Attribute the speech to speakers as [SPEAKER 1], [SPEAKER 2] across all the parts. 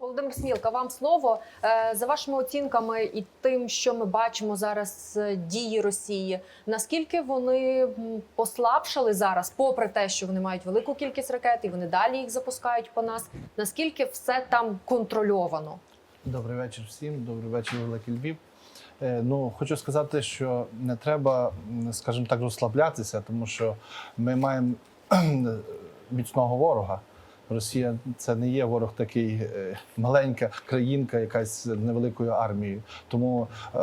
[SPEAKER 1] Володимир Смілка, вам слово Е, за вашими оцінками і тим, що ми бачимо зараз дії Росії. Наскільки вони послабшали зараз, попри те, що вони мають велику кількість ракет і вони далі їх запускають по нас? Наскільки все там контрольовано?
[SPEAKER 2] Добрий вечір всім, добрий вечір, Великий Львів. Е, Ну, хочу сказати, що не треба, скажімо так, розслаблятися, тому що ми маємо міцного ворога. Росія це не є ворог такий е, маленька країнка, якась з невеликою армією. Тому е,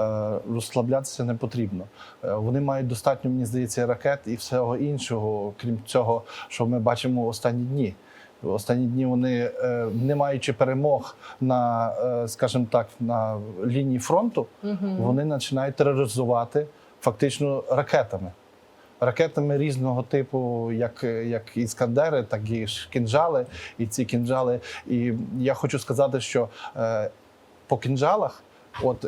[SPEAKER 2] розслаблятися не потрібно. Е, вони мають достатньо, мені здається, ракет і всього іншого, крім цього, що ми бачимо останні дні. Останні дні вони, не маючи перемог на, скажімо так, на лінії фронту, вони починають тероризувати фактично ракетами. Ракетами різного типу, як, як іскандери, так і кінжали, і ці кінжали. І я хочу сказати, що е, по кінжалах, от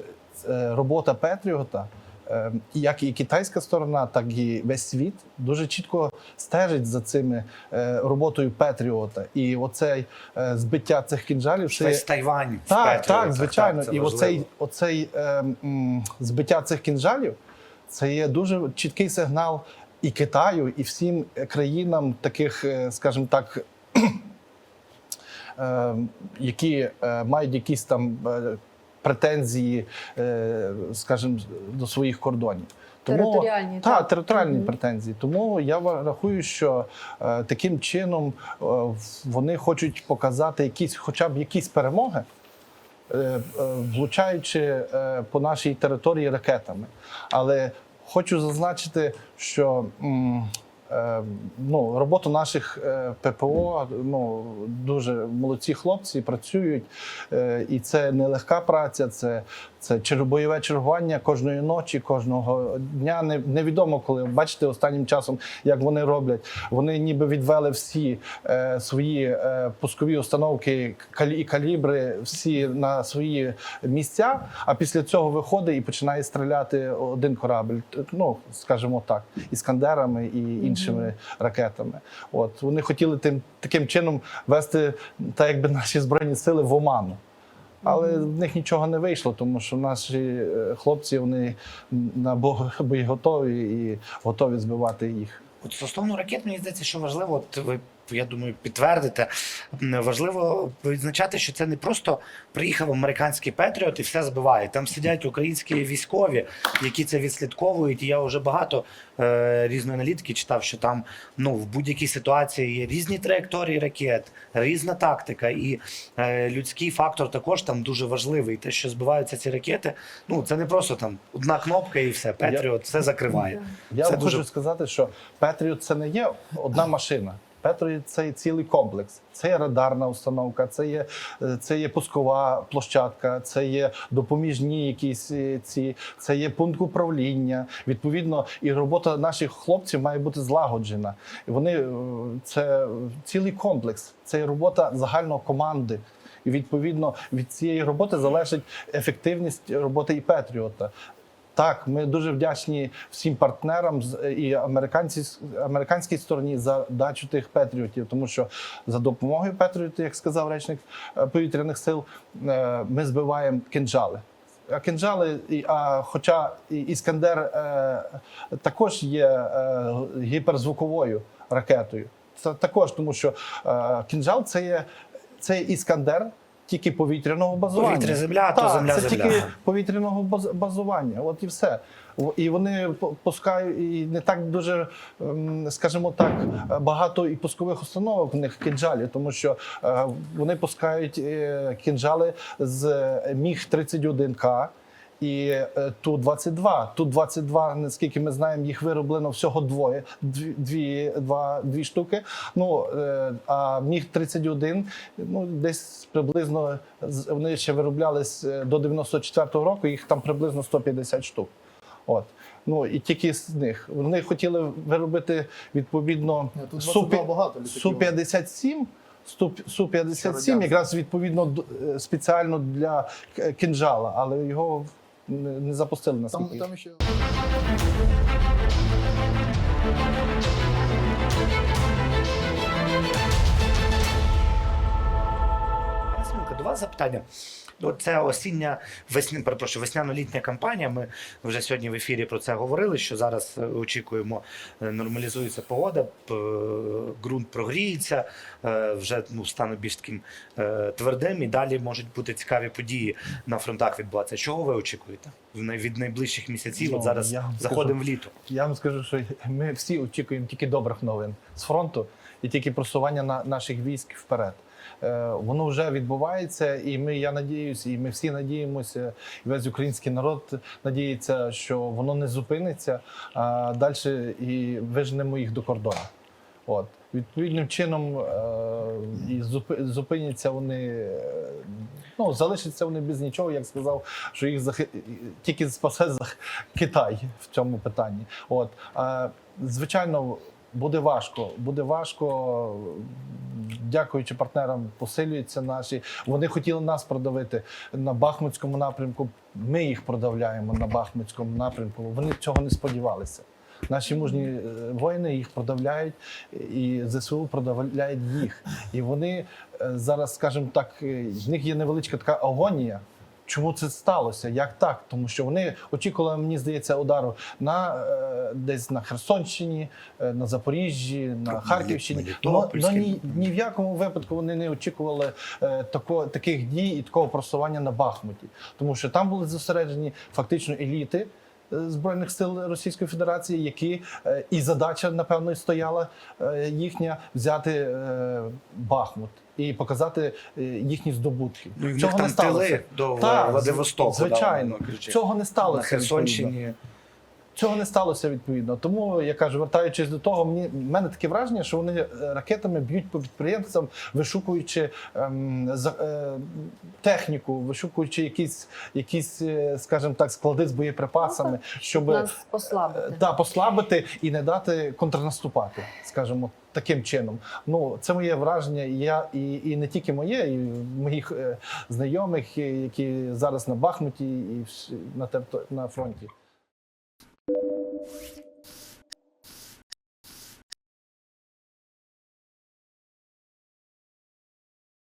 [SPEAKER 2] е, робота Петріота, е, як і китайська сторона, так і весь світ дуже чітко стежить за цими е, роботою Петріота. І оцей е, збиття цих кінжалів це
[SPEAKER 3] Весь Тайвань.
[SPEAKER 2] так, так, звичайно.
[SPEAKER 3] так, це
[SPEAKER 2] і оцей, оцей е, м, збиття цих кінжалів це є дуже чіткий сигнал і Китаю, і всім країнам, таких, е, скажімо так, е, які е, мають якісь там е, претензії, е, скажімо, до своїх кордонів.
[SPEAKER 1] Територіальні,
[SPEAKER 2] та,
[SPEAKER 1] так.
[SPEAKER 2] територіальні
[SPEAKER 1] Мгм.
[SPEAKER 2] претензії. Тому я рахую, що е, таким чином е, вони хочуть показати якісь, хоча б якісь перемоги, е, е, влучаючи е, по нашій території ракетами. Але хочу зазначити, що ну, роботу наших е, ППО ну, дуже молодці хлопці працюють, е, і це не легка праця, це, це бойове чергування кожної ночі, кожного дня. Не, невідомо коли. Бачите, останнім часом, як вони роблять. Вони ніби відвели всі е, свої пускові установки і калібри всі на свої місця. А після цього виходить і починає стріляти один корабль. Ну скажімо так, іскандерами і іншими ракетами. От вони хотіли тим таким чином вести так, якби наші збройні сили в оману. Але в них нічого не вийшло, тому що наші е, хлопці вони на бо- боєготові і готові збивати їх.
[SPEAKER 3] От стосовно ракет, мені здається, що важливо, от ви, я думаю, підтвердите. Важливо відзначати, що це не просто приїхав американський Петріот і все збиває. Там сидять українські військові, які це відслідковують. І я вже багато е, різної аналітики читав, що там ну, в будь-якій ситуації є різні траєкторії ракет, різна тактика, і е, людський фактор також там дуже важливий. Те, що збиваються ці ракети, ну це не просто там одна кнопка і все. Петріот все закриває.
[SPEAKER 2] Я
[SPEAKER 3] Це
[SPEAKER 2] вам
[SPEAKER 3] дуже-
[SPEAKER 2] хочу сказати, що Петріот це не є одна машина. Петріот це є цілий комплекс. Це є радарна установка, це є, е, це є пускова площадка, це є допоміжні якісь е, ці, це є пункт управління. Відповідно, і робота наших хлопців має бути злагоджена. Вони е, це цілий комплекс, це є робота загальної команди. І відповідно від цієї роботи залежить ефективність роботи і Петріота. Так, ми дуже вдячні всім партнерам з- і американці, американській стороні за дачу тих патріотів, тому що за допомогою патріотів, як сказав речник е, повітряних сил, е, ми збиваємо кинджали. А кинджали, а хоча іскандер е, також є е, гіперзвуковою ракетою. Це також, тому що е, кінжал це є, це є іскандер. Тільки повітряного базування.
[SPEAKER 3] Повітря земля, то
[SPEAKER 2] Так,
[SPEAKER 3] земля
[SPEAKER 2] це
[SPEAKER 3] земля.
[SPEAKER 2] тільки повітряного баз- базування. От і все. І вони пускають і не так дуже, ем, скажімо так, е, багато і пускових установок в них кінжалі, тому що е, вони пускають е, кінжали з міг 31 і е, Ту-22. Ту-22, наскільки ми знаємо, їх вироблено всього двоє, дві, дві, два, дві штуки. Ну, е, а Міг-31, ну, десь приблизно, вони ще вироблялись е, до 94-го року, їх там приблизно 150 штук. От. Ну, і тільки з них. Вони хотіли виробити, відповідно, Су-
[SPEAKER 4] багато літаків.
[SPEAKER 2] Су-57, Су- Су-57
[SPEAKER 4] Радянський.
[SPEAKER 2] якраз відповідно е, спеціально для к- кінжала, але його не не запустили
[SPEAKER 4] Там,
[SPEAKER 2] наскільки.
[SPEAKER 4] там ще
[SPEAKER 3] Пане Смілка, до вас запитання. Ну, Це осіння весня, перепрошую, весняно-літня кампанія. Ми вже сьогодні в ефірі про це говорили. Що зараз е, очікуємо, е, нормалізується погода, ґрунт прогріється, е, вже ну стане більш таким е, твердим, і далі можуть бути цікаві події на фронтах відбуватися. Чого ви очікуєте від найближчих місяців?
[SPEAKER 2] Ну,
[SPEAKER 3] От зараз заходимо
[SPEAKER 2] скажу.
[SPEAKER 3] в літо.
[SPEAKER 2] Я вам скажу, що ми всі очікуємо тільки добрих новин з фронту і тільки просування на наших військ вперед. Е, Воно вже відбувається, і ми, я надіюся, і ми всі надіємося, і весь український народ надіється, що воно не зупиниться, а далі і виженемо їх до кордону. От. Відповідним чином е, і зупиняться вони, е, ну, залишаться вони без нічого, як сказав, що їх захи... тільки спасе Китай в цьому питанні. От. Звичайно, буде важко. Буде важко, дякуючи партнерам, посилюються наші. Вони хотіли нас продавити на Бахмутському напрямку. Ми їх продавляємо на Бахмутському напрямку. Вони цього не сподівалися. Наші мужні е, воїни їх продавляють, і ЗСУ продавляють їх. І вони е, зараз, скажімо так, е, в них є невеличка така агонія. Чому це сталося? Як так? Тому що вони очікували, мені здається, удару на е, десь на Херсонщині, е, на Запоріжжі, на Харківщині. Ну,
[SPEAKER 3] Мелітопольській.
[SPEAKER 2] ну, ні, ні в якому випадку вони не очікували е, тако, таких дій і такого просування на Бахмуті, тому що там були зосереджені фактично еліти. Е, Збройних сил Російської Федерації, які е, і задача, напевно, і стояла е, їхня взяти Бахмут і показати їхні здобутки.
[SPEAKER 3] Ну, і в них
[SPEAKER 2] Цього
[SPEAKER 3] там
[SPEAKER 2] не сталося.
[SPEAKER 3] тили до
[SPEAKER 2] Так,
[SPEAKER 3] Владивостоку.
[SPEAKER 2] Звичайно,
[SPEAKER 3] да, кажучи.
[SPEAKER 2] цього не сталося.
[SPEAKER 3] на Херсонщині.
[SPEAKER 2] Цього не сталося відповідно. Тому я кажу, вертаючись до того, мені в мене таке враження, що вони е, ракетами б'ють по підприємцям, вишукуючи ем, за, е, техніку, вишукуючи якісь, якісь, е, скажімо так, склади з боєприпасами, щоб
[SPEAKER 1] Нас послабити.
[SPEAKER 2] та послабити і не дати контрнаступати, скажімо, таким чином. Ну це моє враження. і Я і, і не тільки моє, і моїх е, знайомих, е, які зараз на Бахмуті і на на фронті.